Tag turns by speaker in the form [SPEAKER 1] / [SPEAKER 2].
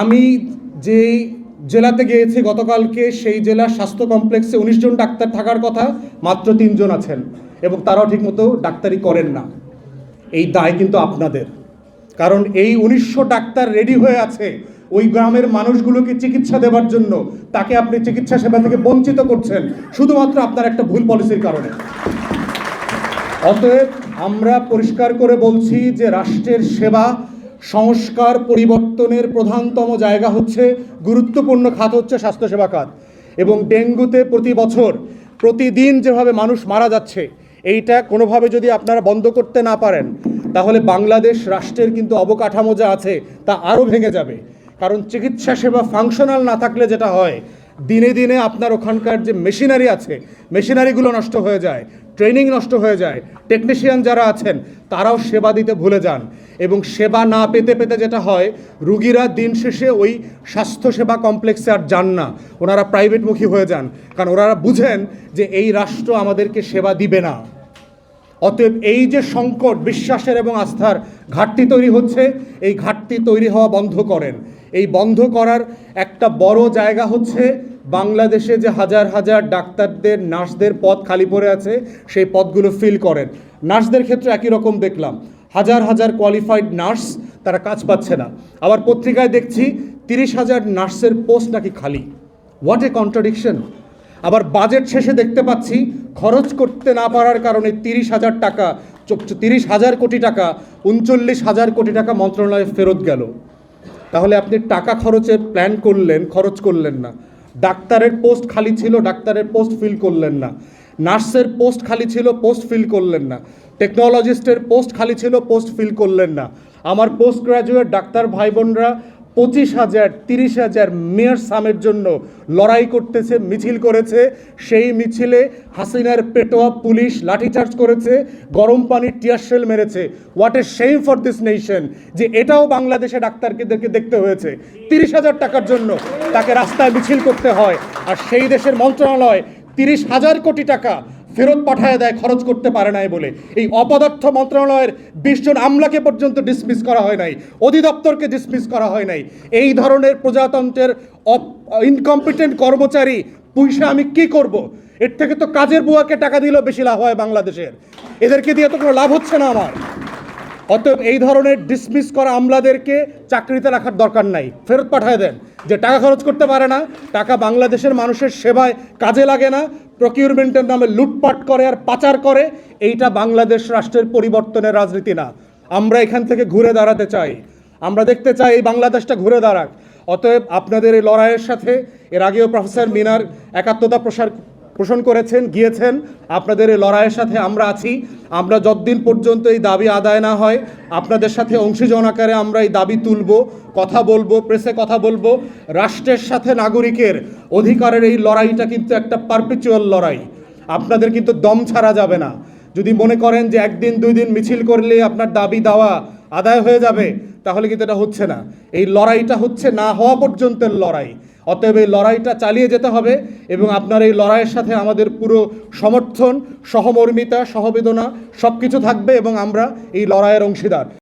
[SPEAKER 1] আমি যেই জেলাতে গিয়েছি গতকালকে, সেই জেলার স্বাস্থ্য কমপ্লেক্সে উনিশ জন ডাক্তার থাকার কথা মাত্র তিনজন আছেন এবং তারাও ঠিকমতো ডাক্তারি করেন না। এই দায় কিন্তু আপনাদের। কারণ এই উনিশশো ডাক্তার রেডি হয়ে আছে ওই গ্রামের মানুষগুলোকে চিকিৎসা দেওয়ার জন্য। তাকে আপনি চিকিৎসা সেবা থেকে বঞ্চিত করছেন, শুধুমাত্র আপনার একটা ভুল পলিসির কারণে। অতএব আমরা পরিষ্কার করে বলছি যে রাষ্ট্রের সেবা সংস্কার পরিবর্তনের প্রধানতম জায়গা হচ্ছে গুরুত্বপূর্ণ খাত হচ্ছে স্বাস্থ্যসেবা খাত। এবং ডেঙ্গুতে প্রতি বছর, প্রতিদিন যেভাবে মানুষ মারা যাচ্ছে, এইটা কোনোভাবে যদি আপনারা বন্ধ করতে না পারেন, তাহলে বাংলাদেশ রাষ্ট্রের কিন্তু অবকাঠামো যা আছে, তা আরও ভেঙে যাবে। কারণ চিকিৎসা সেবা ফাংশনাল না থাকলে যেটা হয়, দিনে দিনে আপনার ওখানকার যে মেশিনারি আছে মেশিনারিগুলো নষ্ট হয়ে যায়। ট্রেনিং নষ্ট হয়ে যায়। টেকনিশিয়ান যারা আছেন, তারাও সেবা দিতে ভুলে যান এবং সেবা না পেতে পেতে যেটা হয়, রুগীরা দিন শেষে ওই স্বাস্থ্যসেবা কমপ্লেক্সে আর যান না। ওনারা প্রাইভেটমুখী হয়ে যান। কারণ ওনারা বুঝেন যে এই রাষ্ট্র আমাদেরকে সেবা দিবে না। অতএব এই যে সংকট, বিশ্বাসের এবং আস্থার ঘাটতি তৈরি হচ্ছে, এই ঘাটতি তৈরি হওয়া বন্ধ করেন। এই বন্ধ করার একটা বড় জায়গা হচ্ছে বাংলাদেশে যে হাজার হাজার ডাক্তারদের, নার্সদের পদ খালি পড়ে আছে, সেই পদগুলো ফিল করেন। নার্সদের ক্ষেত্রে একই রকম দেখলাম। হাজার হাজার কোয়ালিফাইড নার্স তারা কাজ পাচ্ছে না। আবার পত্রিকায় দেখছি তিরিশ হাজার নার্সের পোস্ট নাকি খালি। হোয়াট এ কন্ট্রাডিকশন আবার বাজেট শেষে দেখতে পাচ্ছি খরচ করতে না পারার কারণে তিরিশ হাজার টাকা তিরিশ হাজার কোটি টাকা, উনচল্লিশ হাজার কোটি টাকা মন্ত্রণালয়ে ফেরত গেল। তাহলে আপনি টাকা খরচের প্ল্যান করলেন, খরচ করলেন না। ডাক্তারের পোস্ট খালি ছিল, ডাক্তারের পোস্ট ফিল করলেন না। নার্সের পোস্ট খালি ছিল পোস্ট ফিল করলেন না। টেকনোলজিস্টের পোস্ট খালি ছিল পোস্ট ফিল করলেন না। আমার পোস্ট গ্রাজুয়েট ডাক্তার ভাই বোনরা পঁচিশ হাজার, তিরিশ হাজার মেয়র সামের জন্য লড়াই করতেছে, মিছিল করেছে। সেই মিছিলে হাসিনার পেটোয়া পুলিশ লাঠিচার্জ করেছে, গরম পানির টিয়ারশেল মেরেছে। What a shame for this nation যে এটাও বাংলাদেশে ডাক্তারদেরকে দেখতে হয়েছে। তিরিশ হাজার টাকার জন্য তাকে রাস্তায় মিছিল করতে হয়। আর সেই দেশের মন্ত্রণালয় তিরিশ হাজার কোটি টাকা ফেরত পাঠায় দেয়, খরচ করতে পারে নাই বলে। এই অপদার্থ মন্ত্রণালয়ের বিশ জন আমলাকে পর্যন্ত ডিসমিস করা হয় নাই, অধিদপ্তরকে ডিসমিস করা হয় নাই। এই ধরনের প্রজাতন্ত্রের ইনকম্পিটেন্ট কর্মচারী পুইসা আমি কি করব। এর থেকে তো কাজের বুয়াকে টাকা দিলেও বেশি লাভ হয় বাংলাদেশের। এদেরকে দিয়ে তো কোনো লাভ হচ্ছে না আমার। অতএব এই ধরনের ডিসমিস করা আমলাদেরকে চাকরিতে রাখার দরকার নাই। ফেরত পাঠায় দেন। যে টাকা খরচ করতে পারে না, টাকা বাংলাদেশের মানুষের সেবায় কাজে লাগে না প্রকিউরমেন্টের নামে লুটপাট করে আর পাচার করে, এইটা বাংলাদেশ রাষ্ট্রের পরিবর্তনের রাজনীতি না। আমরা এখান থেকে ঘুরে দাঁড়াতে চাই। আমরা দেখতে চাই এই বাংলাদেশটা ঘুরে দাঁড়াক। অতএব আপনাদের এই লড়াইয়ের সাথে, এর আগেও প্রফেসর মিনার একাত্মতা প্রসার পোষণ করেছেন, গিয়েছেন। আপনাদের এই লড়াইয়ের সাথে আমরা আছি। আমরা যতদিন পর্যন্ত এই দাবি আদায় না হয়, আপনাদের সাথে অংশীজন আকারে আমরা এই দাবি তুলব, কথা বলব প্রেসে কথা বলব। রাষ্ট্রের সাথে নাগরিকের অধিকারের এই লড়াইটা কিন্তু একটা পারপিচুয়াল লড়াই। আপনাদের কিন্তু দম ছাড়া যাবে না। যদি মনে করেন যে একদিন, দুই দিন মিছিল করলে আপনার দাবি দেওয়া আদায় হয়ে যাবে তাহলে কিন্তু এটা হচ্ছে না। এই লড়াইটা হচ্ছে না হওয়া পর্যন্তের লড়াই। অতএব এই লড়াইটা চালিয়ে যেতে হবে এবং আপনার এই লড়াইয়ের সাথে আমাদের পুরো সমর্থন, সহমর্মিতা, সহবেদনা সব কিছু থাকবে এবং আমরা এই লড়াইয়ের অংশীদার।